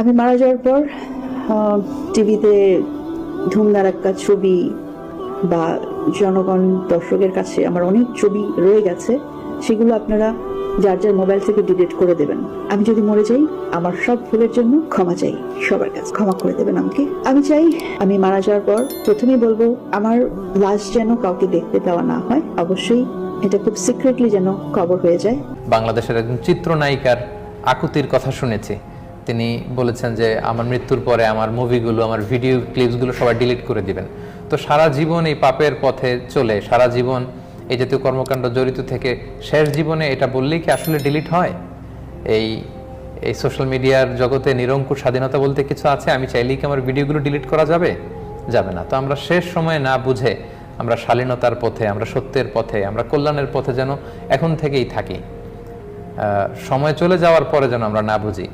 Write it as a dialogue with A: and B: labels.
A: আমি মারা যাওয়ার পর টিভিতে ধুমধারাক্কা ছবি বা জনগণ দর্শকের কাছে আমার অনেক ছবি রয়ে গেছে, সেগুলো আপনারা যার যার মোবাইল থেকে ডিলিট করে দেবেন। আমি যদি মরে যাই, আমার সব ভুলের জন্য ক্ষমা চাই, সবার কাছে ক্ষমা করে দেবেন আমাকে। আমি চাই, আমি মারা যাওয়ার পর প্রথমেই বলব, আমার লাশ যেন কাউকে দেখতে দেওয়া না হয়, অবশ্যই এটা খুব সিক্রেটলি যেন কবর হয়ে যায়।
B: বাংলাদেশের একজন চিত্রনায়িকার আকুতির কথা শুনেছি। তিনি বলেছেন যে আমার মৃত্যুর পরে আমার মুভিগুলো, আমার ভিডিও ক্লিপসগুলো সবাই ডিলিট করে দিবেন। তো সারা জীবন এই পাপের পথে চলে, সারা জীবন এই জাতীয় কর্মকাণ্ড জড়িত থেকে শেষ জীবনে এটা বললেই কি আসলে ডিলিট হয়? এই এই সোশ্যাল মিডিয়ার জগতে নিরঙ্কুশ স্বাধীনতা বলতে কিছু আছে? আমি চাইলেই কি আমার ভিডিওগুলো ডিলিট করা যাবে? যাবে না। তো আমরা শেষ সময়ে না বুঝে আমরা শালীনতার পথে, আমরা সত্যের পথে, আমরা কল্যাণের পথে যেন এখন থেকেই থাকি। সময় চলে যাওয়ার পরে যেন আমরা না বুঝি।